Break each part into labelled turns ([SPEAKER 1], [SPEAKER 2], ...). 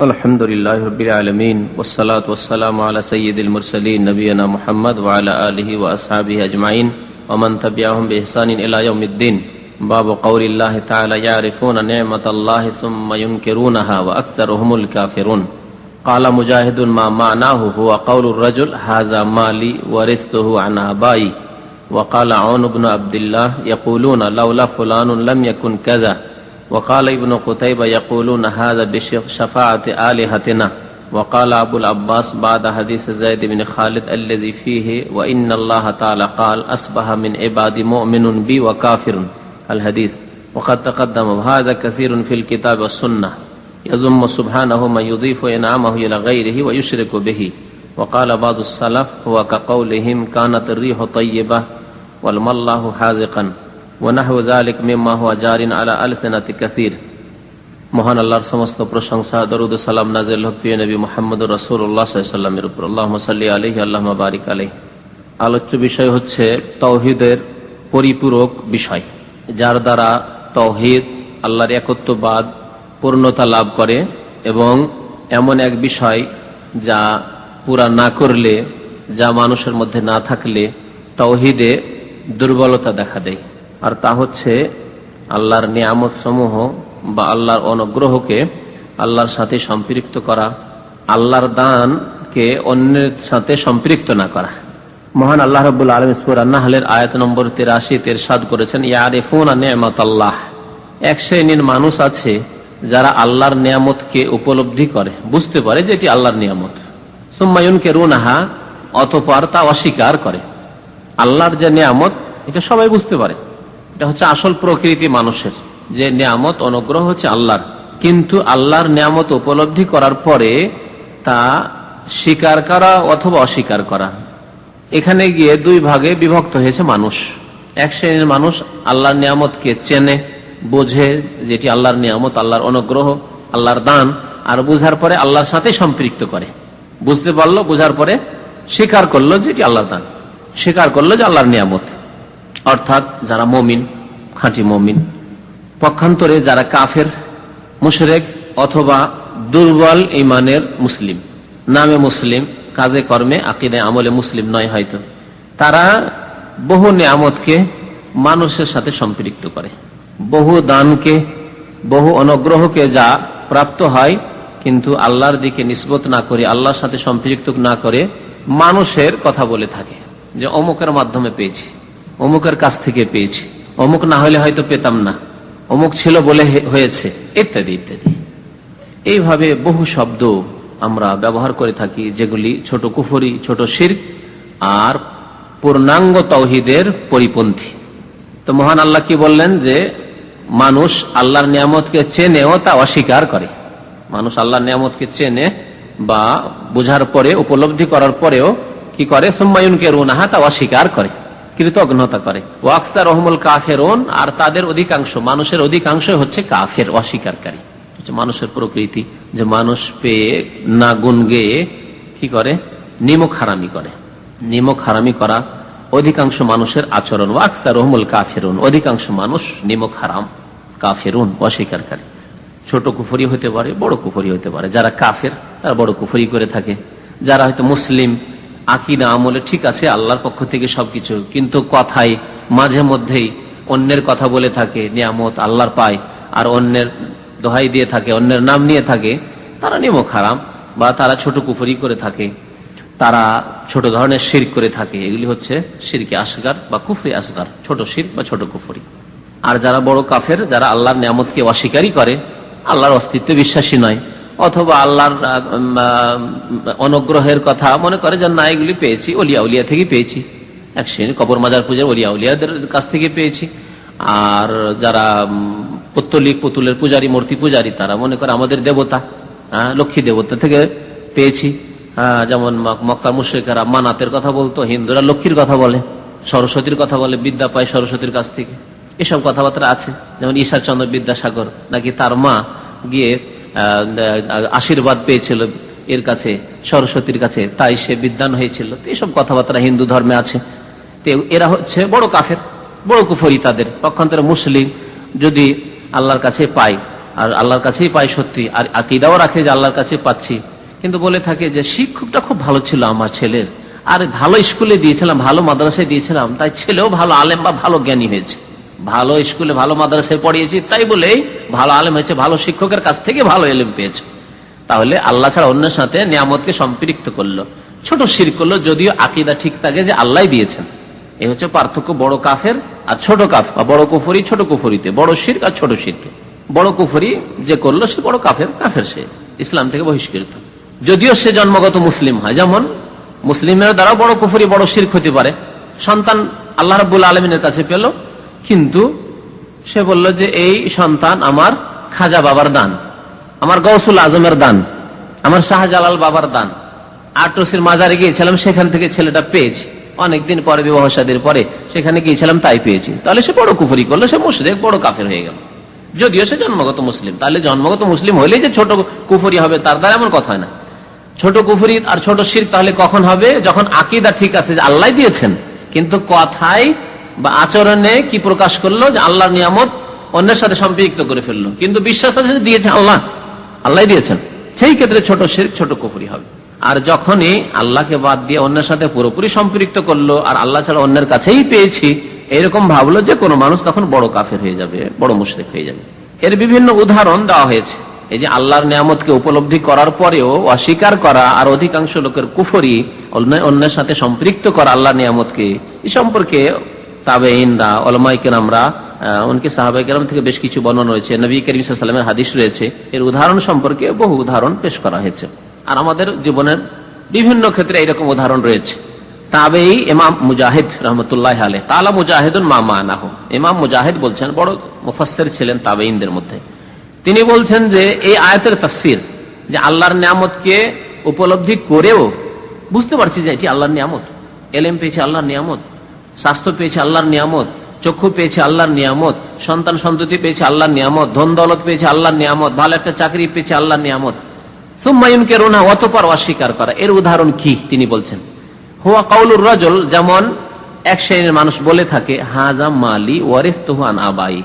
[SPEAKER 1] الحمد للہ رب العالمین والصلاة والسلام على سید المرسلین نبینا محمد وعلى آلہ واصحابہ اجمعین ومن تبعہم بإحسان الى یوم الدین. باب قول اللہ تعالی، یعرفون نعمت اللہ ثم ينکرونها واکثرهم الكافرون قال مجاہد، ما معناه هو قول الرجل، هذا مالی ورسته عن آبائی وقال عون بن عبد الله يقولون لولا فلان لم يكن كذا وقال ابن قتيبة يقولون هذا بشفاعة آلهتنا. وقال أبو العباس بعد حديث زيد بن خالد الذي فيه وإن الله تعالى قال أصبح من عباد مؤمن بي وكافر. الحديث. وقد تقدم. هذا كثير في الكتاب والسنة. يذم سبحانه من يضيف إنعامه إلى غيره ويشرك به. وقال بعض السلف هو كقولهم كانت الريح طيبة والمالله حاذقا. ونحو ذلك مما هو جار على আলসিনাতি كثير মহান আল্লাহর সমস্ত প্রশংসা, দরুদ সালাম নাজিল হক প্রিয় নবী মোহাম্মদ রাসূলুল্লাহ সাল্লামের উপর। আল্লাহ সাল্লি আলহি আল্লাহ বারিক আলাইহি। আলোচ্য বিষয় হচ্ছে তৌহিদের পরিপূরক বিষয়, যার দ্বারা তৌহিদ আল্লাহর একত্ববাদ, পূর্ণতা লাভ করে এবং এমন এক বিষয় যা পুরা না করলে, যা মানুষের মধ্যে না থাকলে তৌহিদে দুর্বলতা দেখা দেয়। আর তা হচ্ছে আল্লাহর নিয়ামত সমূহ বা আল্লাহর অনুগ্রহকে আল্লাহর সাথে সম্পৃক্ত করা, আল্লাহর দানকে অন্যের সাথে সম্পৃক্ত না করা। মহান আল্লাহ রবুল আলম সুরান্নাহলের আয়ত নম্বর তের সাদ করেছেন, ইয়ারেফুন নেয়ামত আল্লাহ এক শ্রেণির মানুষ আছে যারা আল্লাহর নিয়ামতকে উপলব্ধি করে, বুঝতে পারে যেটি আল্লাহর নিয়ামত। সুম্মায়ুনকে রুনাহা অতপর তা অস্বীকার করে। আল্লাহর যে নিয়ামত, এটা সবাই বুঝতে পারে। এটা হচ্ছে আসল প্রকৃতি মানুষের। যে নিয়ামত অনুগ্রহ হচ্ছে আল্লাহর। কিন্তু আল্লাহর নিয়ামত উপলব্ধি করার পরে তা স্বীকার করা অথবা অস্বীকার করা। এখানে গিয়ে দুই ভাগে বিভক্ত হয়েছে মানুষ। এক শ্রেণির মানুষ আল্লাহর নিয়ামতকে চেনে, বোঝে যেটি আল্লাহর নিয়ামত, আল্লাহর অনুগ্রহ, আল্লাহর দান, আর বুঝার পরে আল্লাহর সাথে সম্পৃক্ত করে। বুঝতে পারল, বুঝার পরে স্বীকার করল যেটি আল্লাহর দান। স্বীকার করল যে আল্লাহর নিয়ামত। অর্থাৎ যারা মমিন, খাঁটি মমিন। পক্ষান্তরে যারা কাফের, মুশরেক অথবা দুর্বল ইমানের মুসলিম, নামে মুসলিম, কাজে কর্মে, আকিদে আমলে মুসলিম নয় হয়তো। তারা বহু নিয়ামতকে মানুষের সাথে সম্পৃক্ত করে। বহু দানকে, বহু অনুগ্রহকে যা প্রাপ্ত হয়, কিন্তু আল্লাহর দিকে নিষ্পত না করে, আল্লাহর সাথে সম্পৃক্ত না করে মানুষের কথা বলে থাকে, যে অমুকের মাধ্যমে পেয়েছি। অমুকের কাছ থেকে পেয়েছি। অমুক না হলে হয়তো পেতাম না। অমুক ছিল বলে হয়েছে, ইত্যাদি ইত্যাদি। এইভাবে বহু শব্দ আমরা ব্যবহার করে থাকি, যেগুলি ছোট কুফরি, ছোট শির আর পূর্ণাঙ্গ তৌহিদের পরিপন্থী। তো মহান আল্লাহ কি বললেন যে, মানুষ আল্লাহর নিয়ামতকে চেনেও তা অস্বীকার করে। মানুষ আল্লাহর নিয়ামতকে চেনে বা বুঝার পরে, উপলব্ধি করার পরেও কি করে? সুম্মায়ুনকে রুনাহা তা অস্বীকার করে। কৃতজ্ঞতা করে। ওয়াক্সার রহমুল কাফেরন, আর তাদের অধিকাংশ, মানুষের অধিকাংশ হচ্ছে কাফের, অস্বীকারী। মানুষের প্রকৃতি, যে মানুষ পেয়ে না গুন গেয়ে কি করে? নিমক হারামি করে। নিমক হারামি করা অধিকাংশ মানুষের আচরণ। ওয়াক্সার রহমুল কাফেরুন, অধিকাংশ মানুষ নিমক হারাম কাফেরুন, অস্বীকারী। ছোট কুফরি হতে পারে, বড় কুফরি হতে পারে। যারা কাফের, তারা বড় কুফরি করে থাকে। যারা হয়তো মুসলিম আকিনা আমলে ঠিক আছে, আল্লাহর পক্ষ থেকে সবকিছু। কিন্তু কথায় মাঝে মধ্যেই অন্যের কথা বলে থাকে, নিয়ামত আল্লাহর পায়, আর অন্যের দোহাই দিয়ে থাকে, অন্যের নাম নিয়ে থাকে, তারা নিমক হারাম, বা তারা ছোট কুফরি করে থাকে, তারা ছোট ধরনের শির করে থাকে। এগুলি হচ্ছে শিরকে আসগার বা কুফরি আসগার, ছোট শির বা ছোট কুফরি। আর যারা বড় কাফের, যারা আল্লাহর নিয়ামতকে অস্বীকারই করে, আল্লাহর অস্তিত্বে বিশ্বাসী নয়। অথবা আল্লাহর অনুগ্রহের কথা মনে করে যে না, এগুলি পেয়েছি, অলিয়া উলিয়া থেকে পেয়েছি। এক শ্রেণি কবর মাজার পূজার অলিয়া উলিয়াদের কাছ থেকে পেয়েছি। আর যারা পত্তলিক পুতুলের পূজারী, মূর্তি পূজারী, তারা মনে করে আমাদের দেবতা হ্যাঁ লক্ষ্মী দেবতা থেকে পেয়েছি। যেমন মক্কার মুশ্রিকারা মানাতের কথা বলতো, হিন্দুরা লক্ষ্মীর কথা বলে, সরস্বতীর কথা বলে, বিদ্যা পায় সরস্বতীর কাছ থেকে। এসব কথাবার্তা আছে, যেমন ঈশ্বরচন্দ্র বিদ্যাসাগর নাকি তার মা গিয়ে আশীর্বাদ পেয়েছিল এর কাছে, সরস্বতীর কাছে, তাই সে বিদ্যান হয়েছিল। এইসব কথাবার্তা হিন্দু ধর্মে আছে। এরা হচ্ছে বড় কাফের, বড় কুফরি তাদের, পক্ষান্তরে মুসলিম, যদি আল্লাহর কাছে পাই আর আল্লাহর কাছেই পাই সত্যি, আর আকিদাও রাখে যে আল্লাহর কাছে পাচ্ছি। কিন্তু বলে থাকে যে শিক্ষকটা খুব ভালো ছিল আমার ছেলের। আর ভালো স্কুলে দিয়েছিলাম, ভালো মাদ্রাসায় দিয়েছিলাম, তাই ছেলেও ভালো, আলেম বা ভালো জ্ঞানী হয়েছে। ভালো স্কুলে ভালো মাদ্রাসায় পড়িয়েছি, তাই বলেই ভালো আলেম হয়েছে, ভালো শিক্ষকের কাছ থেকে ভালো এলেম পেয়েছে। তাহলে আল্লাহ ছাড়া অন্যের সাথে নিয়ামতকে সম্পৃক্ত করল। ছোট শির করল, যদিও আকিদা ঠিক থাকে যে আল্লাহ দিয়েছেন। এই হচ্ছে পার্থক্য বড় কাফের আর ছোট কাফ, বা বড় কুফরি ছোট কুফরিতে। বড় শির আর ছোট শিরকে। বড় কুফরি যে করল, সে বড় কাফের কাফের সে, ইসলাম থেকে বহিষ্কৃত। যদিও সে জন্মগত মুসলিম হয়, যেমন মুসলিমের দ্বারা বড় কুফরি, বড় শির হতে পারে সন্তান আল্লাহ রাবুল আলমিনের কাছে পেল কিন্তু সে বলল যে এই সন্তান আমার খাজা বাবার দান, আমার গৌসুল আজমের দান, আমার শাহজালাল বাবার দান। আটরসির মাজারে গিয়েছিলাম, সেখান থেকে ছেলেটা পেয়েছি। অনেকদিন পরে বিবাহ সাদীর পরে সেখানে গিয়েছিলাম, তাই পেয়েছি। তাহলে সে বড় কুফুরি করল, সে মুশরেক, বড় কাফের হয়ে গেল। যদিও সে জন্মগত মুসলিম, তাহলে জন্মগত মুসলিম হইলেই যে ছোট কুফুরি হবে তার দ্বারা এমন কথা না। ছোট কুফুরি আর ছোট শির তাহলে কখন হবে? যখন আকিদা ঠিক আছে যে আল্লাহ দিয়েছেন, কিন্তু কথায় বা আচরণে কি প্রকাশ করল যে আল্লাহর নিয়ামত অন্যের সাথে সম্পৃক্ত করে ফেলল? কিন্তু বিশ্বাস আছে দিয়েছে আল্লাহ। আল্লাহ দিয়েছেন। সেই ক্ষেত্রে ছোট শির ছোট কুফরি হবে। আর যখনই আল্লাহকে বাদ দিয়ে অন্যের সাথে পুরোপুরি সম্পৃক্ত করল আর আল্লাহ ছাড়া অন্যের কাছেই পেয়েছি, এরকম ভাবলো যে কোনো মানুষ তখন বড় কাফের হয়ে যাবে, বড় মুশরিক হয়ে যাবে। এর বিভিন্ন উদাহরণ দেওয়া হয়েছে। এই যে আল্লাহর নিয়ামতকে উপলব্ধি করার পরেও অস্বীকার করা আর অধিকাংশ লোকের কুফরি অন্যের সাথে সম্পৃক্ত করা আল্লাহ নিয়ামতকে, এই সম্পর্কে তাবে ইন্দা অলমাইকের আমরা উনকে সাহাবাই কেরাম থেকে বেশ কিছু বর্ণনা রয়েছে। নবী করিম সাল্লামের হাদিস রয়েছে। এর উদাহরণ সম্পর্কে বহু উদাহরণ পেশ করা হয়েছে। আর আমাদের জীবনের বিভিন্ন ক্ষেত্রে এরকম উদাহরণ রয়েছে। তাবেই ইমাম মুজাহিদ রহমতুল্লাহ আলে তালা মুজাহিদুন মামা আনাহ ইমাম মুজাহিদ বলছেন, বড় মুফাসের ছিলেন তাবেইনদের মধ্যে। তিনি বলছেন যে, এই আয়তের তফসির যে আল্লাহর নিয়ামতকে উপলব্ধি করেও বুঝতে পারছি যে এটি আল্লাহর নিয়ামত। এলেম পেয়েছে আল্লাহর নিয়ামত। স্বাস্থ্য পেয়েছে আল্লাহর নিয়ামত, চক্ষু পেয়েছে আল্লাহর নিয়ামত, সন্তান সন্ততি পেয়েছে আল্লাহর নিয়ামত, ধন দৌলত পেয়েছে আল্লাহর নিয়ামত, ভালো একটা চাকরি পেয়েছে আল্লাহর নিয়ামত। সুম্মায়ুনকে রোনা অতপর অস্বীকার করা। এর উদাহরণ কি? তিনি বলছেন কাউলুর রজল, যেমন এক শ্রেণির মানুষ বলে থাকে মালি তুহান আবাই।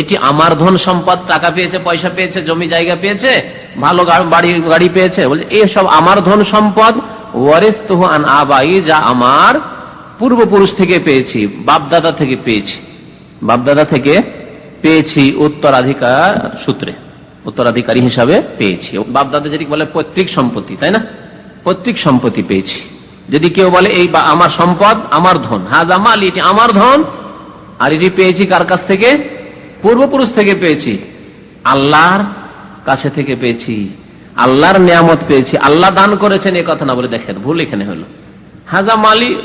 [SPEAKER 1] এটি আমার ধন সম্পদ, টাকা পেয়েছে, পয়সা পেয়েছে, জমি জায়গা পেয়েছে, ভালো বাড়ি, গাড়ি পেয়েছে। বলছে এসব আমার ধন সম্পদ ওয়ারিস তুহান আবাই, যা আমার পূর্বপুরুষ থেকে পেয়েছি, বাপদাদা থেকে পেয়েছি। বাপদাদা থেকে পেয়েছি উত্তরাধিকার সূত্রে, উত্তরাধিকারী হিসাবে পেয়েছি। বাপদাদা যেটি বলে পৈতৃক সম্পত্তি, তাই না? পৈতৃক সম্পত্তি পেয়েছি। যদি কেউ বলে, এই বা, আমার সম্পদ, আমার ধন। হাজা মাল, এটি আমার ধন। আর এটি পেয়েছি কার কাছ থেকে? পূর্বপুরুষ থেকে পেয়েছি। আল্লাহর কাছে থেকে পেয়েছি। আল্লাহর নিয়ামত পেয়েছি। আল্লাহ দান করেছেন এ কথা না বলে দেখেন, ভুল এখানে হলো। হাজা মালি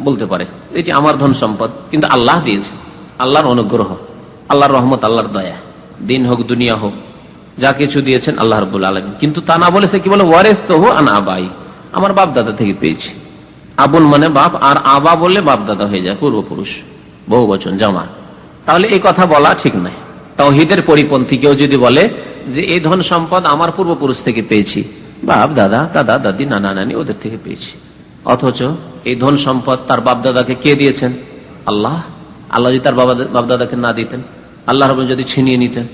[SPEAKER 1] বলতে পারে। এটি আমার ধন সম্পদ, কিন্তু আল্লাহ দিয়েছে। আল্লাহর অনুগ্রহ, আল্লাহর রহমত, আল্লাহর দয়া। দিন হোক, দুনিয়া হোক, যা কিছু দিয়েছেন আল্লাহ রবুল আলম কিন্তু তা না বলেছে কি বলে ওয়ারেস তো হো আন আবাই আমার বাপ দাদা থেকে পেয়েছি। আবুল মানে বাপ, আর আবা বললে বাপ দাদা হয়ে যায় পূর্বপুরুষ বহু বচন জামা। তাহলে এই কথা বলা ঠিক নয়। তাওহিদের পরিপন্থী কেউ যদি বলে যে, এই ধন সম্পদ আমার পূর্বপুরুষ থেকে পেয়েছি বাপ দাদা দাদা, দাদি, নানা, নানি ওদের থেকে পেয়েছি। অথচ এই ধন সম্পদ তার বাপদাদাকে কে দিয়েছেন? আল্লাহ। আল্লাহ যদি তার বাবা বাপদাদাকে না দিতেন, আল্লাহ রব যদি ছিনিয়ে নিতেন,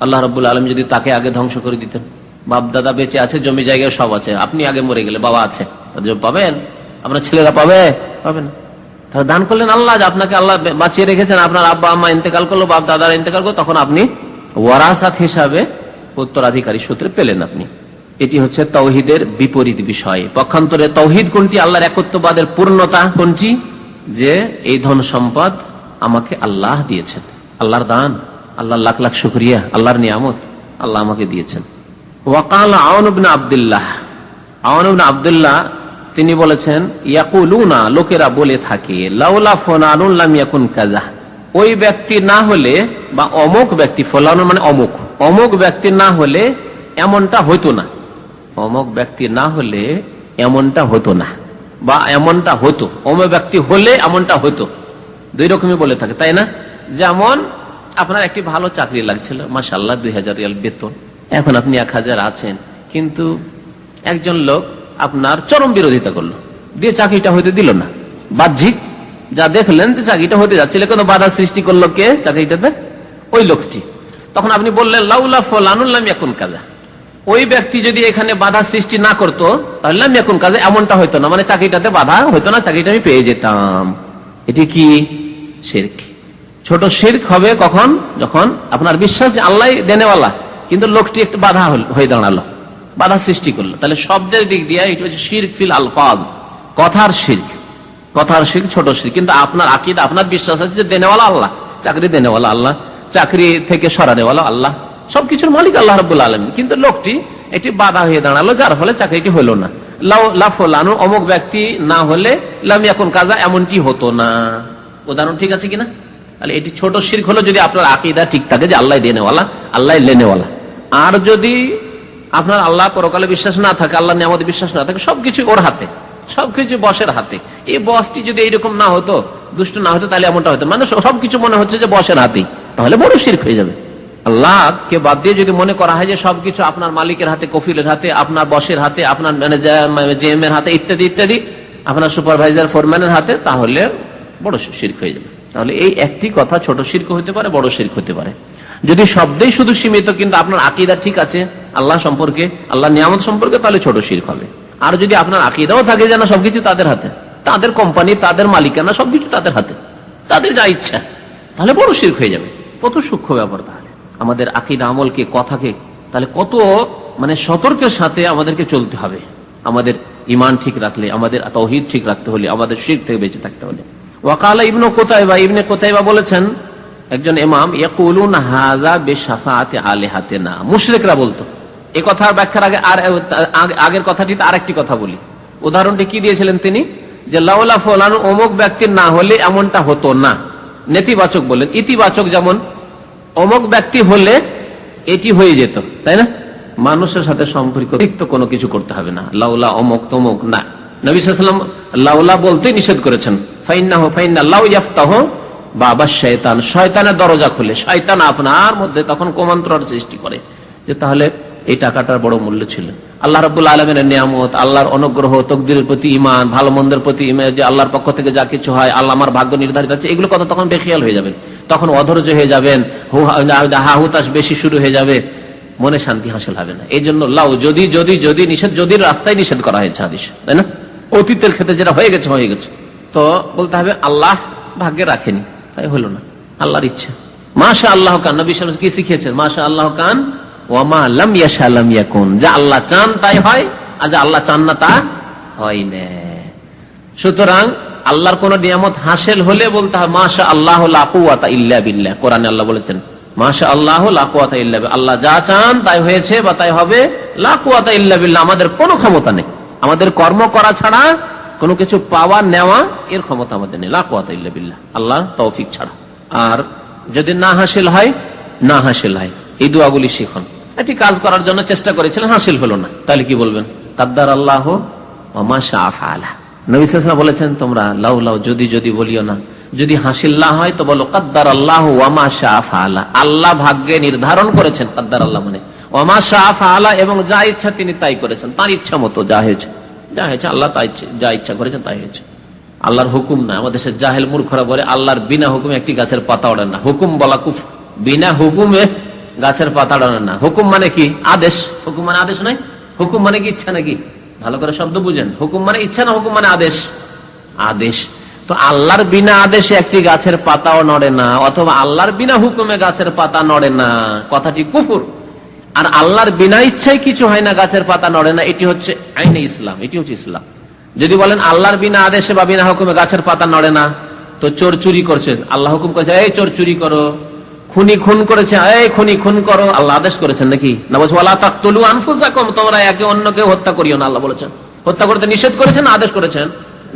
[SPEAKER 1] আল্লাহ রবুল আলম যদি তাকে আগে ধ্বংস করে দিতেন। বাপ দাদা বেঁচে আছে, জমি জায়গায় সব আছে। আপনি আগে মরে গেলে বাবা আছে। পাবেন? আপনার ছেলেরা পাবে? পাবেন তাহলে দান করলেন আল্লাহ আপনাকে আল্লাহ বাঁচিয়ে রেখেছেন, আপনার আব্বা, আম্মা ইন্তেকাল করল বাপ দাদার ইন্তেকাল করল, তখন আপনি ওয়ারাসাত হিসাবে উত্তরাধিকারী সূত্রে পেলেন আপনি। এটি হচ্ছে তৌহিদের বিপরীত বিষয়। পক্ষান্তরে তৌহিদ কোনটি? আল্লাহর একত্ববাদের পূর্ণতা কোনটি? যে এই ধন সম্পদ আমাকে আল্লাহ দিয়েছেন। আল্লাহর দান আল্লাহ লাখ লাখ শুক্রিয়া, আল্লাহর নিয়ামত আল্লাহ আমাকে দিয়েছেন। ওয়াকাল আউন আবদুল্লাহ। আউন আবদুল্লাহ, তিনি বলেছেন, ইয়াকুলুনা, লোকেরা বলে থাকে কাজা ওই ব্যক্তি না হলে বা অমুক ব্যক্তি ফলানো মানে অমুক অমুক ব্যক্তি না হলে এমনটা হতো না। অমুক ব্যক্তি না হলে এমনটা হতো না। বা এমনটা হতো। অমুক ব্যক্তি হলে এমনটা হতো। দুই রকমই বলে থাকে, তাই না? যেমন আপনার একটি ভালো চাকরি লাগছিল মাসাল্লাহ দুই হাজার রিয়াল বেতন। এখন আপনি এক হাজার আছেন, কিন্তু একজন লোক আপনার চরম বিরোধিতা করল। দিয়ে চাকরিটা হইতে দিল না। বাহ্যিক, যা দেখলেন যে চাকরিটা হতে যাচ্ছিল, কোনো বাধা সৃষ্টি করল কে চাকরিটাতে? ওই লোকটি। তখন আপনি বললেন, লাউলা ফলানুল্লাম এখন কাজা ওই ব্যক্তি যদি এখানে বাধা সৃষ্টি না করতো, তাহলে আমি এখন কাজে এমনটা হইতো না। মানে চাকরিটাতে বাধা হইতো না, চাকরিটা আমি পেয়ে যেতাম। এটি কি? শির্ক। ছোট শির্ক হবে কখন? যখন আপনার বিশ্বাস যে আল্লাহ দেনেওয়ালা, কিন্তু লোকটি একটু বাধা হয়ে দাঁড়াল, বাধা সৃষ্টি করল। তাহলে শব্দের দিক দিয়ে এটা হচ্ছে শির্ক ফিল আলফাজ, কথার শির্ক। কথার শির্ক, ছোট শির্ক। কিন্তু আপনার আকিদ, আপনার বিশ্বাস আছে যে দেনেওয়ালা আল্লাহ, চাকরি দেনেওয়ালা আল্লাহ, চাকরি থেকে সরানেওয়ালা আল্লাহ। সবকিছুর মালিক আল্লাহ রবুল্লা আলম কিন্তু লোকটি এটি বাধা হয়ে দাঁড়াল, যার ফলে চাকরিটি হলো না। লাফলানু অমুক ব্যক্তি না হলে লাম এখন কাজা এমনটি হতো না। উদাহরণ ঠিক আছে কিনা? তাহলে এটি ছোট শির্ক হলো যদি আপনার আকিদা ঠিক থাকে যে আল্লাহ দেনেওয়ালা, আল্লাহ লেনেওয়ালা। আর যদি আপনার আল্লাহ পরকালে বিশ্বাস না থাকে, আল্লাহ নিয়ামত বিশ্বাস না থাকে, সবকিছু ওর হাতে। সবকিছু বসের হাতে। এই বসটি যদি এইরকম না হতো, দুষ্ট না হতো, তাহলে এমনটা হতো। মানে সবকিছু মনে হচ্ছে যে বসের হাতেই। তাহলে বড় শির্ক হয়ে যাবে। আল্লাহকে বাদ দিয়ে যদি মনে করা হয় যে সবকিছু আপনার মালিকের হাতে, কফিলের হাতে, আপনার বসের হাতে, আপনার ম্যানেজার জেএম এর হাতে, ইত্যাদি ইত্যাদি, আপনার সুপারভাইজার, ফোরম্যানের হাতে, তাহলে বড় শির্ক হয়ে যাবে। তাহলে এই একটি কথা ছোট শির্ক হতে পারে, বড় শির্ক হতে পারে। যদি শব্দেই শুধু সীমিত, কিন্তু আপনার আকিদা ঠিক আছে, আল্লাহ সম্পর্কে আল্লাহ নিয়ামত সম্পর্কে, তাহলে ছোট শির্ক হবে। আর যদি আপনার আকিদাও থাকে যে না, সবকিছু তাদের হাতে, তাদের কোম্পানি, তাদের মালিকানা, সবকিছু তাদের হাতে, তাদের যা ইচ্ছা, তাহলে বড় শির্ক হয়ে যাবে। কত সূক্ষ্ম ব্যাপার তাহলে। আমাদের আকিদা আমলকে, কথাকে, তাহলে কত মানে সতর্কের সাথে আমাদেরকে চলতে হবে। আমাদের ইমান ঠিক রাখলে, আমাদের তৌহিদ ঠিক রাখতে হলে, আমাদের শির থেকে বেঁচে থাকতে হলে। ওয়াকালা ইবনু কোথায়বা ইবনে কোথায়বা বলেছেন, একজন ইমাম, ইয়াকুলুন হাজা বেশাফাতে আলে হাতে না মুশরিকরা বলতো, এ কথার ব্যাখ্যার আগে আর, আগে- আগের কথাটিতে আরেকটি কথা বলি। উদাহরণটি কি দিয়েছিলেন তিনি? যে লাউলা ফলানু অমুক ব্যক্তির না হলে এমনটা হতো না। নেতিবাচক বললেন ইতিবাচক যেমন অমুক ব্যক্তি হলে এটি হয়ে যেত, তাই না? মানুষের সাথে সম্পর্ক, তিক্ত কোনো কিছু করতে হবে না। লাউলা অমুক তমুক না। নবী সাল্লাম লাউলা বলতে নিষেধ করেছেন। ফাইন্না হো ফাইন্না লাউ ইয়াফতাহ, বাবা শয়তান, শয়তানের দরজা খুলে। শয়তান আপনার মধ্যে তখন কোমান্তর সৃষ্টি করে যে তাহলে এই টাকাটার বড় মূল্য ছিল। আল্লাহ রবুল্লা আলমের নিয়ামত, আল্লাহর অনুগ্রহ, তকদিরের প্রতি ইমান ভালো মন্দের প্রতি যে আল্লাহর পক্ষ থেকে যা কিছু হয়, আল্লাহ আমার ভাগ্য নির্ধারিত আছে, এগুলো কথা তখন বেখিয়াল হয়ে যাবেন তখন অধৈর্য হয়ে যাবেন হাহুতাস বেশি শুরু হয়ে যাবে। মনে শান্তি হাসিল হবে না। এই জন্য লাউ, যদি যদি যদি নিষেধ, যদি রাস্তায় নিষেধ করা হয়েছে হাদিস, তাই না? অতীতের ক্ষেত্রে যেটা হয়ে গেছে হয়ে গেছে। তো বলতে হবে, আল্লাহ ভাগ্যে রাখেনি, তাই হলো না। আল্লাহর ইচ্ছা। মাশা আল্লাহ কান, নবী ওয়াসাল্লাম কি শিখিয়েছেন? মাশা আল্লাহ কান ওয়ামা লাম ইয়াশা লাম ইয়াকুন। যা আল্লাহ চান তাই হয়, আর যা আল্লাহ চান না তা হয় না। সুতরাং আল্লাহর কোন নিয়ামত হাসিল হলে বলতে হয় মাশা আল্লাহ লা ইল্লা বিল্লাহ। কোরআনে আল্লাহ বলেছেন মাশা আল্লাহ ইল্লা আল্লাহ যা চান তাই হয়েছে বা তাই হবে। লা কুওয়াতা ইল্লা বিল্লাহ, আমাদের কোনো ক্ষমতা নেই। আমাদের কর্ম করা ছাড়া কোনো কিছু পাওয়া, নেওয়া, এর ক্ষমতা আমাদের নেই। লা কুওয়াতা ইল্লা বিল্লাহ। আল্লাহ তৌফিক ছাড়া। আর যদি না হাসিল হয়, না হাসিল হয়। এই দোয়াগুলি শিখন। একটি কাজ করার জন্য চেষ্টা করেছিলেন, হাসিল হলো না। তাহলে কি বলবেন? কাদ্দার আল্লাহ নবিসাম বলেছেন, তোমরা লাউ লাউ, যদি যদি বলিও না। যদি হাসিল না হয়, তো বলো কাদ্দার আল্লাহ ওয়ামা শাহ আলা আল্লাহ ভাগ্যে নির্ধারণ করেছেন কাদ্দার আল্লাহ মানে ওয়ামা শাহ আলা এবং যা ইচ্ছা তিনি তাই করেছেন, তার ইচ্ছা মতো, যা হয়েছে। যা হয়েছে, আল্লাহ তাই যা ইচ্ছা করেছেন, তাই হয়েছে। আল্লাহর হুকুম না, আমাদের দেশের জাহেল মূর্খরা বলে, আল্লাহর বিনা হুকুমে একটি গাছের পাতা ওড়ে না। হুকুম বলা কুফ বিনা হুকুমে গাছের পাতা ওড়ে না। হুকুম মানে কি? আদেশ। হুকুম মানে আদেশ নাই হুকুম মানে কি? ইচ্ছা নাকি? ভালো করে শব্দ বুঝেন। হুকুম মানে ইচ্ছা না, হুকুম মানে আদেশ? আদেশ। তো আল্লাহর বিনা আদেশে একটি গাছের পাতাও নড়ে না, অথবা আল্লাহর বিনা হুকুমে গাছের পাতা নড়ে না। কথাটি কুকুর আর আল্লাহর বিনা ইচ্ছায় কিছু হয় না, গাছের পাতা নড়ে না। এটি হচ্ছে আইনে ইসলাম, এটি হচ্ছে ইসলাম। যদি বলেন আল্লাহর বিনা আদেশে বা বিনা হুকুমে গাছের পাতা নড়ে না, তো চোর চুরি করছে। আল্লাহ হুকুম করেছে, এই চোর চুরি করো। খুনি খুন করেছে, এই খুনি খুন করো, আল্লাহ আদেশ করেছেন নাকি? না বলছে আল্লাহ তাকতুলু আনফুসাকুম তোমরা একে অন্যকে হত্যা করিও না, আল্লাহ বলেছেন। হত্যা করতে নিষেধ করেছেন, আদেশ করেছেন?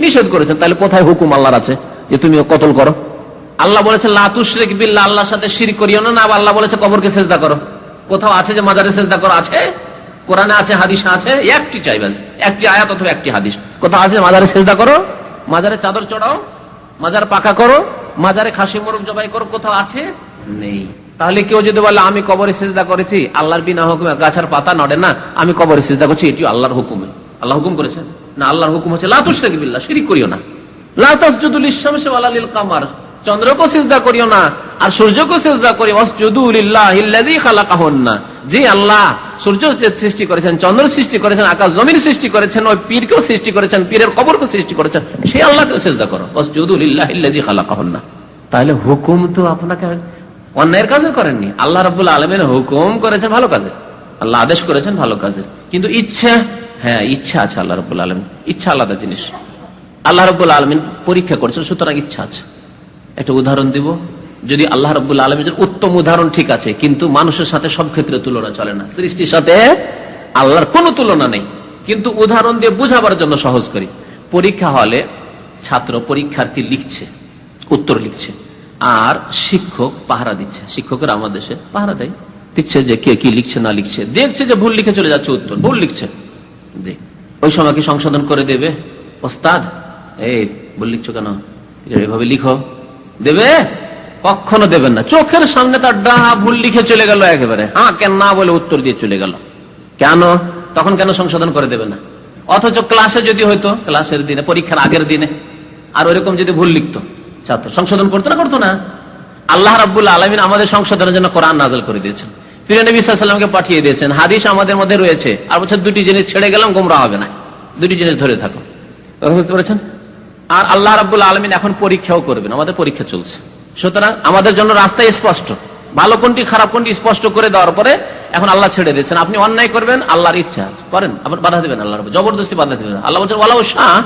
[SPEAKER 1] নিষেধ করেছেন। তাহলে কোথায় হুকুম আল্লাহর আছে যে তুমি কতল করো? আল্লাহ বলেছে লাতুশরিক বিল্লাহ আল্লাহর সাথে শিরিক করিও না না, আল্লাহ বলেছে, কবরকে সেজদা করো। কোথাও আছে যে মাজারে সেজদা করো আছে? কোরআনে আছে, হাদিস আছে? একটি চাই ব্যাস, একটি আয়াত অথবা একটি হাদিস। কোথাও আছে মাজারে সেজদা করো? মাজারে চাদর চড়াও, মাজার পাকা করো, মাজারে খাসি মোরগ জবাই করো, কোথাও আছে? নেই। তাহলে কেউ যদি বলে আমি কবরে সেজদা করেছি আল্লাহর বিনা হুকুমে গাছের পাতা নড়ে না আমি কবরে সেজদা করছি এটিও আল্লাহর হুকুমে। আল্লাহ হুকুম করেছেন? না আল্লাহর হুকুম হচ্ছে লাতুশরিক বিল্লাহ শিরিক করিও না। লাতাসজুদুল কামার সিজদা করিও না আর সূর্যকেও সিজদা করি না যে আল্লাহ সূর্য সৃষ্টি করেছেন চন্দ্র সৃষ্টি করেছেন আকাশ জমিন সৃষ্টি করেছেন ওই পীরকেও সৃষ্টি করেছেন পীরের কবরকে সৃষ্টি করেছেন সেই আল্লাহকে সিজদা করো। ওয়াসজুদুলিল্লাহ ইল্লাযী খালাকাহুন্না। তাহলে হুকুম তো আপনাকে অন্যায়ের কাজে করেননি। আল্লাহ রাবুল আলমের হুকুম করেছেন ভালো কাজের। আল্লাহ আদেশ করেছেন ভালো কাজের। কিন্তু ইচ্ছা হ্যাঁ ইচ্ছা আছে আল্লাহ রবুল আলম ইচ্ছা আলাদা জিনিস। আল্লাহ রবুল আলমিন পরীক্ষা করেছেন, সুতরাং ইচ্ছা আছে। একটা উদাহরণ দিব। যদি আল্লাহ রবুল আলমের উত্তম উদাহরণ ঠিক আছে, কিন্তু মানুষের সাথে সব ক্ষেত্রে তুলনা চলে না। সৃষ্টির সাথে আল্লাহর কোনো তুলনা নেই। কিন্তু উদাহরণ দিয়ে বুঝাবার জন্য সহজ করি। পরীক্ষা হলে ছাত্র পরীক্ষার্থী লিখছে, উত্তর লিখছে। আর শিক্ষক পাহারা দিচ্ছে। শিক্ষকের আমাদের দেশে পাহারা দেয়। দিচ্ছে যে কে কি লিখছে, না লিখছে। দেখছে যে ভুল লিখে চলে যাচ্ছে উত্তর। ভুল লিখছে। জি। ওই সময় কি সংশোধন করে দেবে? ওস্তাদ, এই ভুল লিখছো কেন? এভাবে লিখো। দেবে? কখনো দেবেন না। চোখের সামনে তার ডাহা ভুল লিখে চলে গেল একেবারে। হ্যাঁ কেন না বলে উত্তর দিয়ে চলে গেল। কেন? তখন কেন সংশোধন করে দেবে না? অথচ ক্লাসে যদি হয়তো ক্লাসের দিনে, পরীক্ষার আগের দিনে। আর ওইরকম যদি ভুল লিখতো। ছাত্র, সংশোধন করতো না করতো না। আল্লাহ রাবুল্লাহ আলমিন আমাদের সংশোধনের জন্য কোরআন নাজল করে দিয়েছেন। ফিরে নবী পাঠিয়ে দিয়েছেন। হাদিস আমাদের মধ্যে রয়েছে। আর বছর দুটি জিনিস ছেড়ে গেলাম, গোমরা হবে না। দুটি জিনিস ধরে থাকো। বুঝতে পেরেছেন? আর আল্লাহ রাবুল্লাহ আলমিন এখন পরীক্ষাও করবেন, আমাদের পরীক্ষা চলছে। সুতরাং আমাদের জন্য রাস্তায় স্পষ্ট। ভালো কোনটি, খারাপ কোনটি স্পষ্ট করে দেওয়ার পরে এখন আল্লাহ ছেড়ে দিয়েছেন। আপনি অন্যায় করবেন, আল্লাহর ইচ্ছা। করেন, আবার বাধা দেবেন আল্লাহ জবরদস্তি বাধা দেবেন। আল্লাহ বলছেন, ওয়ালাউ শাহ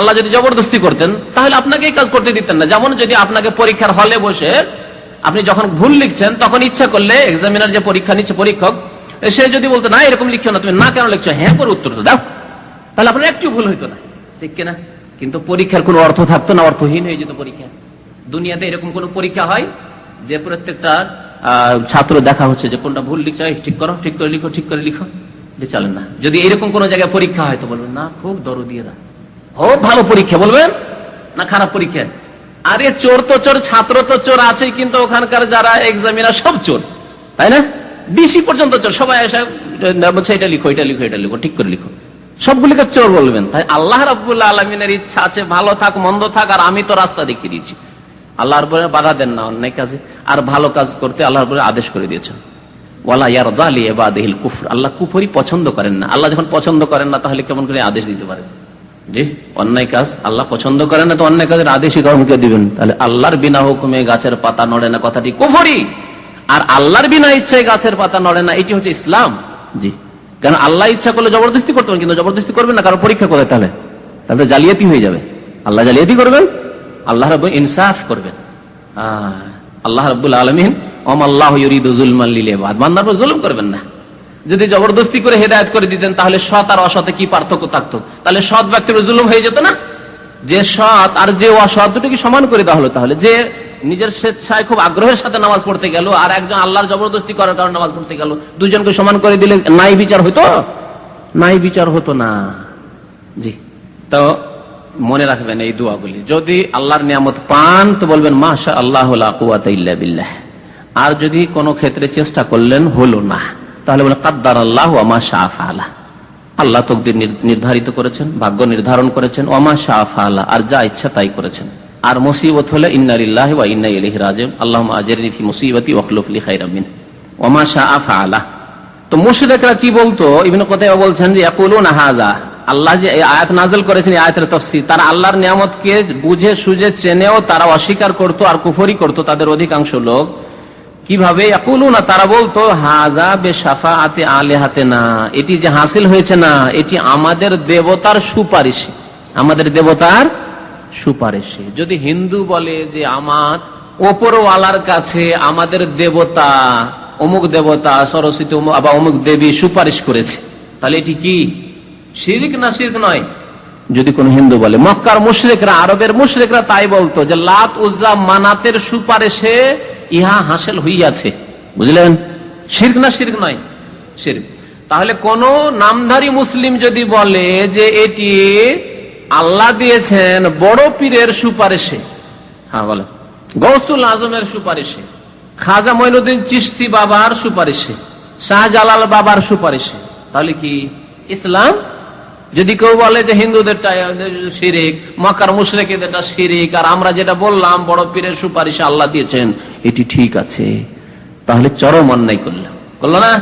[SPEAKER 1] আল্লাহ যদি জবরদস্তি করতেন, তাহলে আপনাকে এই কাজ করতে দিতেন না। যেমন যদি আপনাকে পরীক্ষার হলে বসে আপনি যখন ভুল লিখছেন, তখন ইচ্ছা করলে এক্সামিনার যে পরীক্ষা নিচ্ছে, পরীক্ষক, সে যদি বলতো, না, এরকম লিখছো না, তুমি না কেন লিখছো? হ্যাঁ করে উত্তর দাও। তাহলে আপনার একটু ভুল হইতো না। ঠিক কিনা? কিন্তু পরীক্ষার কোনো অর্থ থাকতো না, অর্থহীন হয়ে যেত পরীক্ষা। দুনিয়াতে এরকম কোন পরীক্ষা হয় যে প্রত্যেকটা ছাত্র দেখা হচ্ছে যে কোনটা ভুল লিখছে ঠিক করো, ঠিক করে লিখো, ঠিক করে লিখো। যে চলেন না। যদি এরকম কোন জায়গায় পরীক্ষা হয়, তো বলবেন, না, খুব দরদিয়েরা খুব ভালো পরীক্ষা, বলবেন? না খারাপ পরীক্ষা? আরে চোর তো চোর, ছাত্র তো চোর আছে কিন্তু ওখানকার যারা এক্সামিনার সব চোর, তাই না? ডিসি পর্যন্ত চোর, সবাই এসে এটা লিখো এটা লিখো এটা লিখো, ঠিক করে লিখো। সবগুলিকে চোর বলবেন, তাই আল্লাহ রাবুল্লাহ আলমিনের ইচ্ছা আছে, ভালো থাক, মন্দ থাক, আর আমি তো রাস্তা দেখিয়ে দিচ্ছি আল্লাহর উপরে বাধা দেন না অন্যায় কাজে, আর ভালো কাজ করতে আল্লাহর উপরে আদেশ করে দিয়েছেন। ওয়ালা ইয়ারদা আলী এবাদিল কুফর, আল্লাহ কুফরি পছন্দ করেন না। আল্লাহ যখন পছন্দ করেন না, তাহলে কেমন করে আদেশ দিতে পারেন? জি, অন্যায় কাজ আল্লাহ পছন্দ করে না, তো অন্যায় কাজের আদেশই কর্মকে দিবেন। তাহলে আল্লাহর বিনা হুকুমে গাছের পাতা নড়ে না কথাটি কুফরি। আর আল্লাহর বিনা ইচ্ছায় গাছের পাতা নড়ে না, এটি হচ্ছে ইসলাম। জি কারণ আল্লাহ ইচ্ছা করলে জবরদস্তি করতে কিন্তু জবরদস্তি করবেন না কারও পরীক্ষা করে তাহলে? তাহলে জালিয়াতি হয়ে যাবে। আল্লাহ জালিয়াতি করবেন, আল্লাহ রব ইনসাফ করবেন। আল্লাহ রব্বুল আলমিন ওম আল্লাহ বান্দার উপর জুলুম করবেন না। যদি জবরদস্তি করে হেদায়ত করে দিতেন, তাহলে সৎ আর অসতে কি পার্থক্য থাকতো? তাহলে সৎ ব্যক্তির জুলুম হয়ে যেত না? যে সৎ আর যে অসৎ দুটো কি সমান করে দেওয়া হলো তাহলে। যে নিজের স্বেচ্ছায় খুব আগ্রহের সাথে নামাজ পড়তে গেল, আর একজন আল্লাহর জবরদস্তি করার কারণে নামাজ পড়তে গেল, দুজনকে সমান করে দিলে নাই বিচার হতো নাই বিচার হতো না। জি। তো মনে রাখবেন এই দোয়াগুলি। যদি আল্লাহর নিয়ামত পান, তো বলবেন মাশা আল্লাহ আর যদি কোনো ক্ষেত্রে চেষ্টা করলেন, হলো না। তাহলে বলে কাদ্দার আল্লাহ আমা শাহ আলা আল্লাহ তকদির নির্ধারিত করেছেন, ভাগ্য নির্ধারণ করেছেন ওমা শাহ আর যা ইচ্ছা তাই করেছেন। আর মুসিবত হলে ইন্নারিল্লাহ কি বলতো? বলছেন যে আল্লাহ যে আয়াত নাযিল করেছেন আল্লাহর বুঝে, সুঝে, চেনেও তারা অস্বীকার করত আর কুফরি করত তাদের অধিকাংশ লোক। কীভাবে? না তারা বলতো হাজা বে সাফাআতে আলেহাতে না এটি যে হাসিল হয়েছে না, এটি আমাদের দেবতার সুপারিশে। আমাদের দেবতার সুপারিশে। যদি হিন্দু বলে যে আমার ওপরওয়ালার কাছে আমাদের দেবতা, অমুক দেবতা, সরস্বতী বা অমুক দেবী সুপারিশ করেছে, তাহলে এটি কি? শিরিক না শিরিক নয়? যদি কোন হিন্দু বলে, মক্কার মুশরিকরা, আরবের মুশরিকরা তাই বলতো যে, লাত উজ্জা মানাতের সুপারিশে ইহা হাসিল হইয়াছে। বুঝলেন? শির্ক না শির্ক নয়, শির্ক। তাহলে কোন নামধারী মুসলিম যদি বলে যে এটি আল্লাহ দিয়েছেন বড় পীরের সুপারিশে হ্যাঁ বলে গৌসুল আজমের সুপারিশে, খাজা মঈনুদ্দিন চিস্তি বাবার সুপারিশে, শাহজালাল বাবার সুপারিশে, তাহলে কি ইসলাম যদি কেউ বলে যে হিন্দুদেরটা শিরিক, মক্কার মুশরেকেদেরটা শিরিক, আর আমরা যেটা বললাম, বড় পীরের সুপারিশে আল্লাহ দিয়েছেন, এটি ঠিক আছে। তাহলে চরম অন্যায় করল করল না?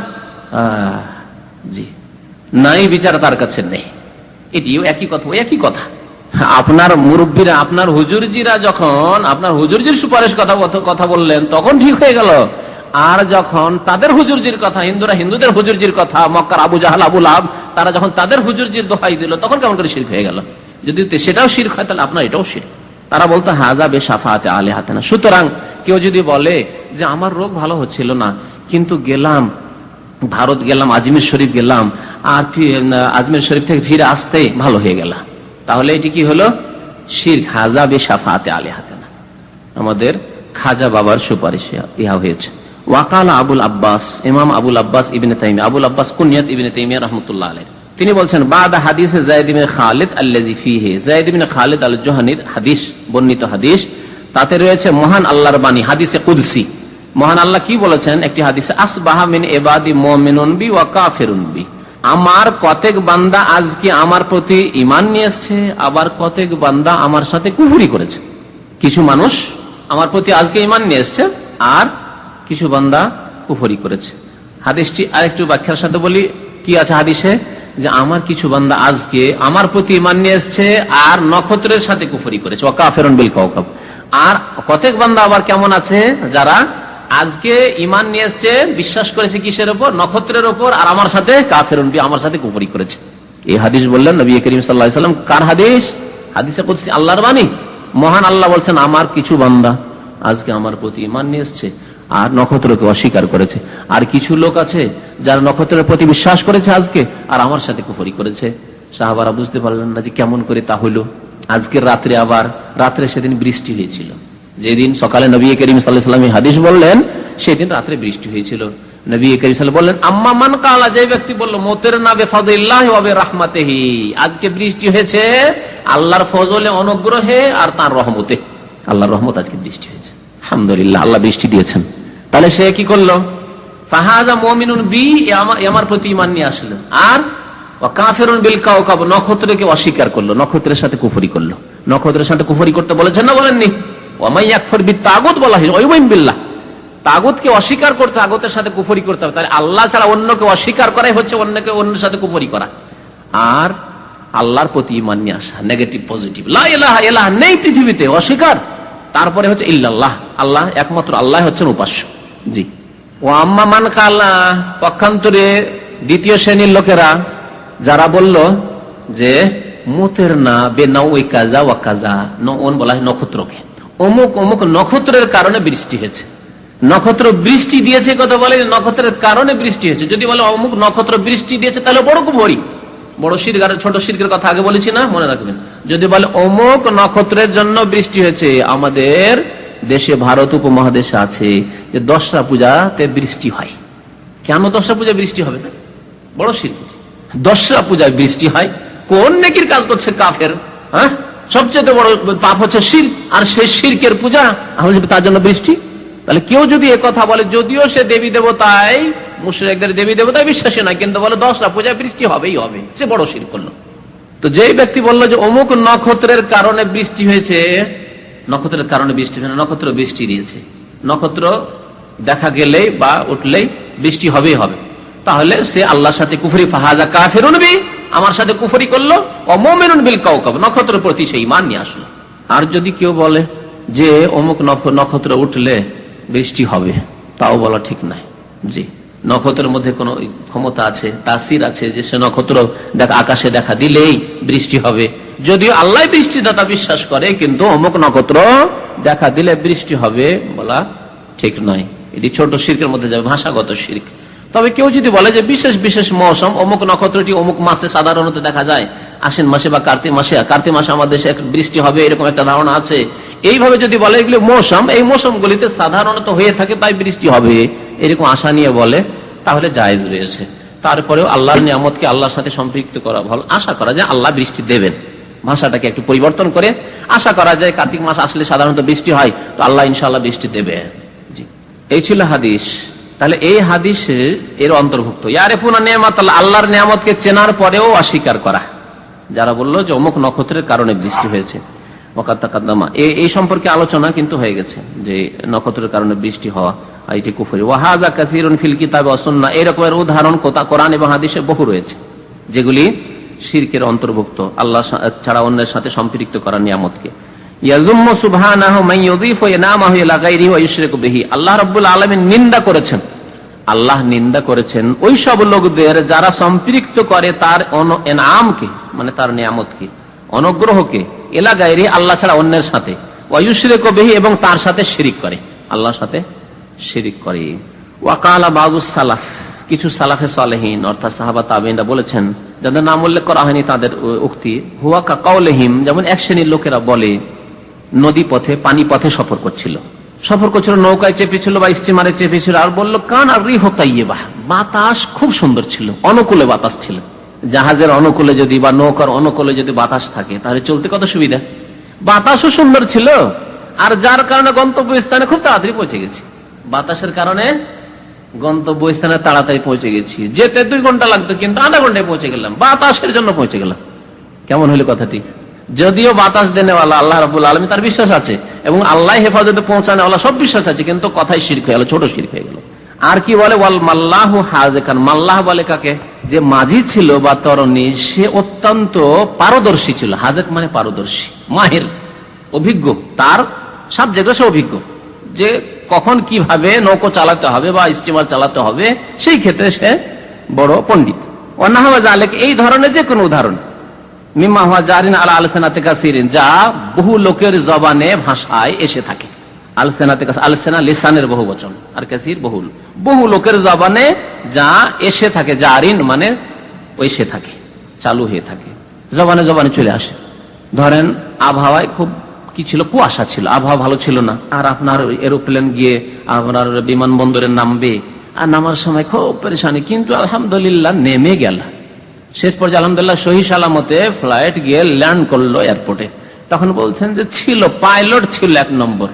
[SPEAKER 1] জি। নাই বিচার তার কাছে নেই। এটিও একই কথা একই কথা। আপনার মুরব্বীরা, আপনার হুজুরজিরা যখন, আপনার হুজুরজির সুপারিশ কথা কথা বললেন, তখন ঠিক হয়ে গেল। আর যখন তাদের হুজুরজির কথা, হিন্দুরা হিন্দুদের হুজুরজির কথা, মক্কার আবু জাহাল আবুল আব তারা যখন তাদের হুজুরজির দোহাই দিল, তখন কেমন করে শির্ক হয়ে গেল? যদি সেটাও শির্ক হয়, তাহলে আপনার এটাও শির্ক। তারা বলতো, হাজা বে সাফাতে আলে হাতে না। সুতরাং কেউ যদি বলে যে, আমার রোগ ভালো হচ্ছিল না, কিন্তু গেলাম, ভারত গেলাম, আজমির শরীফ গেলাম, আর আজমির শরীফ থেকে ফিরে আসতে ভালো হয়ে গেল। তাহলে এটি কি হলো? শির হাজা বে সাফাতে আলে হাতে না। আমাদের খাজা বাবার সুপারিশ ইহা হয়েছে। ওয়াকাল আবুল আব্বাস, ইমাম আবুল আব্বাস তাইমিয়া। আবুল আব্বাস কুনিয়াত তাইমিয়া রহমতুল্লাহ তিনি বলছেন, বাদা হাদিস জায়দ ইবিন খালিদ আল্লাযী ফিহি। জায়দ খালিদ আল জোহানির হাদিস, বর্ণিত হাদিস। তাতে রয়েছে মহান আল্লাহর বাণী, হাদিসে কুদসি। মহান আল্লাহ কি বলেছেন? একটি হাদিসে, আসবাহা মিন এবাদি মুমিনুন বি ওয়া আমার কতেক বান্দা আজকে আমার প্রতি ইমান নিয়ে এসছে, আবার কতেক বান্দা আমার সাথে কুফুরি করেছে। কিছু মানুষ আমার প্রতি আজকে ইমান নিয়ে এসছে, আর কিছু বান্দা কুফরি করেছে। হাদিসটি আরেকটু ব্যাখ্যার সাথে বলি, কি আছে হাদিসে? যে আমার কিছু বান্দা আজকে আমার প্রতি ইমান নিয়ে এসছে আর নক্ষত্রের সাথে কুফরি করেছে। ও কাফেরন বিল আর কতক বান্দা আবার কেমন আছে? যারা আজকে ইমান নিয়ে এসছে, বিশ্বাস করেছে কিসের ওপর? নক্ষত্রের ওপর। আর আমার সাথে কাফেরন বি আমার সাথে কুফরি করেছে। এই হাদিস বললেন নবী করিম সাল্লাহ সাল্লাম। কার হাদিস? হাদিসে করছি আল্লাহর বাণী। মহান আল্লাহ বলছেন, আমার কিছু বান্দা আজকে আমার প্রতি ইমান নিয়ে এসছে। আর নক্ষত্রকে অস্বীকার করেছে। আর কিছু লোক আছে যারা নক্ষত্রের প্রতি বিশ্বাস করেছে আজকে, আর আমার সাথে কুফরি করেছে। সাহাবারা বুঝতে পারলেন না যে কেমন করে তা হইল আজকের রাত্রে আবার, রাত্রে সেদিন বৃষ্টি হয়েছিল। যেদিন সকালে নবী করিম সাল্লাহাম হাদিস বললেন, সেদিন রাত্রে বৃষ্টি হয়েছিল। নবী করিম সাল্লাম বললেন, আম্মা মান কালা যে ব্যক্তি বলল, মোতের না ওয়াবে রাহমাতেহি আজকে বৃষ্টি হয়েছে আল্লাহর ফজলে, অনুগ্রহে আর তার রহমতে। আল্লাহর রহমত আজকে বৃষ্টি হয়েছে। আলহামদুলিল্লাহ, আল্লাহ বৃষ্টি দিয়েছেন। তাহলে সে কি করল? প্রতি ইমান নিয়ে আসলো আর কাফেরুন বিল কাউকাব নক্ষত্রকে অস্বীকার করল, নক্ষত্রের সাথে কুফরি করল। নক্ষত্রের সাথে করতে না বলেননি? বি বলা অস্বীকার করতে, তাগুতের সাথে কুফরি করতে হবে। তাহলে আল্লাহ ছাড়া অন্যকে অস্বীকার করাই হচ্ছে অন্যকে অন্যের সাথে কুফরি করা। আর আল্লাহর প্রতি ইমান নিয়ে আসা নেগেটিভ পজিটিভ নেই পৃথিবীতে, অস্বীকার। তারপরে হচ্ছে ইল্লাল্লাহ। আল্লাহ একমাত্র আল্লাহ হচ্ছেন উপাস্য। জি। ও আম্মা মান কাল্লা পক্ষান্তরে দ্বিতীয় শ্রেণির লোকেরা যারা বলল যে, মুতের না বে ওই কাজা ওয়া কাজা বলা হয় নক্ষত্রকে। অমুক অমুক নক্ষত্রের কারণে বৃষ্টি হয়েছে। নক্ষত্র বৃষ্টি দিয়েছে কথা বলে, নক্ষত্রের কারণে বৃষ্টি হয়েছে। যদি বলে অমুক নক্ষত্র বৃষ্টি দিয়েছে, তাহলে বড় কুমরি। বড় আর ছোট শির্কের কথা আগে বলেছি না, মনে রাখবেন। যদি বলে অমুক নক্ষত্রের জন্য বৃষ্টি হয়েছে, আমাদের দেশে ভারত উপমহাদেশে আছে যে দশরা পূজাতে বৃষ্টি হয়। কেন দশরা পূজা বৃষ্টি হবে বড় শিল্প। দশরা পূজায় বৃষ্টি হয়, কোন নেকির কাজ করছে কাফের? হ্যাঁ? সবচেয়ে বড় পাপ হচ্ছে শির, আর সেই শিরকের পূজা তার জন্য বৃষ্টি? তাহলে কেউ যদি কথা বলে, যদিও সে দেবী দেবতায় মুশ্রেকদের দেবী দেবতায় বিশ্বাসী না কিন্তু বলে দশরা পূজায় বৃষ্টি হবেই হবে। সে বড় শির করল। তো যেই ব্যক্তি বলল যে অমুক নক্ষত্রের কারণে বৃষ্টি হয়েছে, নক্ষত্রের কারণে বৃষ্টি হয় না, নক্ষত্র বৃষ্টি দিয়েছে। নক্ষত্র দেখা গেলেই বা উঠলেই বৃষ্টি হবেই হবে। তাহলে সে আল্লাহর সাথে কুফরি, ফাহাজা কাফের উনবি আমার সাথে কুফরি করল, অমোমেনুন বিল কাউকাব, নক্ষত্রের প্রতি সেই মান নিয়ে আসলো। আর যদি কেউ বলে যে অমুক নক্ষ- নক্ষত্র উঠলে বৃষ্টি হবে, তাও বলা ঠিক নাই। জি। নক্ষত্রের মধ্যে কোনো ক্ষমতা আছে, তাসির আছে যে সে নক্ষত্র দেখা আকাশে দেখা দিলেই বৃষ্টি হবে। যদিও আল্লাহ বৃষ্টিদাতা বিশ্বাস করে, কিন্তু অমুক নক্ষত্র দেখা দিলে বৃষ্টি হবে বলা ঠিক নয়। এটি ছোট শির্কের মধ্যে যাবে, ভাষাগত শির্ক। তবে কেউ যদি বলে যে বিশেষ বিশেষ মৌসুম, অমুক নক্ষত্রটি অমুক মাসে সাধারণত দেখা যায়, আশ্বিন মাসে বা কার্তিক মাসে কার্তিক মাসে আমাদের দেশে বৃষ্টি হবে, এরকম একটা ধারণা আছে। এইভাবে যদি বলে এগুলো মৌসুম, এই মৌসুমগুলিতে সাধারণত হয়ে থাকে, তাই বৃষ্টি হবে, এরকম আশা নিয়ে বলে। তাহলে জায়েজ রয়েছে। তারপরেও আল্লাহর নিয়ামতকে আল্লাহর সাথে সম্পৃক্ত করা ভালো। আশা করা যায় আল্লাহ বৃষ্টি দেবেন। ভাষাটাকে একটু পরিবর্তন করে আশা করা যায় কার্তিক মাস আসলে সাধারণত বৃষ্টি হয়, তো আল্লাহ ইনশাল্লাহ বৃষ্টি দেবে। এই ছিল হাদিস। তাহলে এই হাদিস এর অন্তর্ভুক্ত। ইয়ারে নিয়ামত আল্লাহ আল্লাহর নিয়ামতকে চেনার পরেও অস্বীকার করা। যারা বলল যে অমুক নক্ষত্রের কারণে বৃষ্টি হয়েছে এই সম্পর্কে আলোচনা কিন্তু হয়ে গেছে যে নক্ষত্রের কারণে বৃষ্টি হওয়া। এটি কুফরি। ওয়াহাজা কাসিরুন ফিল কিতাবে অসন্না এরকমের উদাহরণ কোথা কোরআন এবং হাদিসে বহু রয়েছে, যেগুলি শিরকের অন্তর্ভুক্ত, আল্লাহ ছাড়া অন্যের সাথে সম্পৃক্ত করা নিয়ামতকে। আল্লাহ নিন্দা করেছেন। আল্লাহ নিন্দা করেছেন লোকদের যারা সম্পৃক্ত করে তার এনামকে মানে তার নিয়ামতকে, অনুগ্রহকে এলা গায়রি আল্লাহ ছাড়া অন্যের সাথে। এবং তার সাথে শিরিক করে। আল্লাহর সাথে শিরিক করে। ওয়াকালা বাবু সালাফ, কিছু সালাফে সালেহীন, অর্থাৎ সাহাবা তাবিনরা বলেছেন, যাদের নাম উল্লেখ করা হয়নি তাদের উক্তি, হুয়া কাকাউলেহিম যেমন এক শ্রেণির লোকেরা বলে, নদী পথে, পানি পথে সফর করছিল। সফর করছিল, নৌকায় চেপেছিল বা স্টিমারে চেপেছিল, আর বলল, কান আর রিহ তাইয়েবাহ বাতাস খুব সুন্দর ছিল, অনুকূলে বাতাস ছিল। জাহাজের অনুকূলে যদি বা নৌকার অনুকূলে যদি বাতাস থাকে, তাহলে চলতে কত সুবিধা? বাতাসও সুন্দর ছিল, আর যার কারণে গন্তব্য স্থানে খুব তাড়াতাড়ি পৌঁছে গেছি। বাতাসের কারণে গন্তব্য স্থানে তাড়াতাড়ি পৌঁছে গেছি। যেতে দুই ঘণ্টা লাগতো, কিন্তু আধা ঘন্টায় পৌঁছে গেলাম। বাতাসের জন্য পৌঁছে গেলাম। কেমন হলো কথাটি? যদিও বাতাস দেনেওয়ালা আল্লাহ রাবুল আলমী তার বিশ্বাস আছে, এবং আল্লাহ হেফাজতে পৌঁছানে সব বিশ্বাস আছে, কিন্তু কথাই শির্ক হয়ে গেল, ছোট শির্ক হয়ে গেল। আর কি বলে? ওয়াল মাল্লাহ হাজেখান মাল্লাহ বলে কাকে? যে মাঝি ছিল বা তরণী, সে অত্যন্ত পারদর্শী ছিল। হাজেক মানে পারদর্শী, মাহের, অভিজ্ঞ। তার সব জায়গায় সে অভিজ্ঞ। যে কখন কীভাবে নৌকো চালাতে হবে বা স্টিমার চালাতে হবে, সেই ক্ষেত্রে সে বড় আলেক এই ধরনের যে কোনো উদাহরণ। মিম্মা যা বহু লোকের জবানে, ভাষায় এসে থাকে। আলসেনাতে কাস- আলসেনা লিসানের বহু বচন, আর কাসির বহুল। বহু লোকের জবানে যা এসে থাকে, জারিন মানে এসে থাকে, চালু হয়ে থাকে। জবানে জবানে চলে আসে। ধরেন, আবহাওয়ায় খুব কি ছিল? কুয়াশা ছিল, আবহাওয়া ভালো ছিল না। আর আপনার এরোপ্লেন গিয়ে আপনার বিমানবন্দরে নামবে। আর নামার সময় খুব পরেশানি, কিন্তু আলহামদুলিল্লাহ নেমে গেল। শেষ পর্যায়ে আলহামদুলিল্লাহ সহি সালামতে ফ্লাইট গিয়ে ল্যান্ড করল এয়ারপোর্টে। তখন বলছেন যে ছিল, পাইলট ছিল এক নম্বর।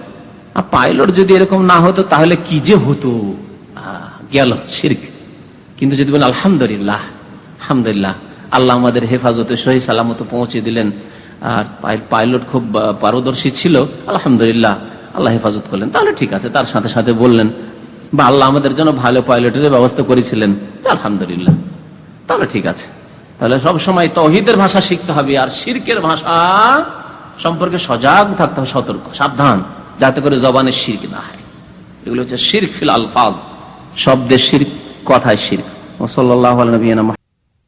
[SPEAKER 1] আর পাইলট যদি এরকম না হতো, তাহলে কি যে হতো? গেল, শির্ক। কিন্তু যদি বলেন, আলহামদুলিল্লাহ আলহামদুলিল্লাহ, আল্লাহ আমাদের হেফাজতে সহি সালামত পৌঁছে দিলেন। আর পাইলট খুব পারদর্শী ছিল। আলহামদুলিল্লাহ, আল্লাহ হেফাজত করলেন। তাহলে ঠিক আছে, তার সাথে সাথে বললেন, বা আল্লাহ আমাদের জন্য ভালো পাইলটের ব্যবস্থা করেছিলেন। আলহামদুলিল্লাহ, তাহলে ঠিক আছে। তাহলে সব সময় তহিদের ভাষা শিখতে হবে, আর শিরকের ভাষা সম্পর্কে সজাগ থাকতে হবে, সতর্ক, সাবধান, যাতে করে জবানের শির্ক না হয়। এগুলো হচ্ছে শির্ক ফিল আলফাজ শব্দের শির্ক, কথায় শির্ক। সাল্লাহ নবীনা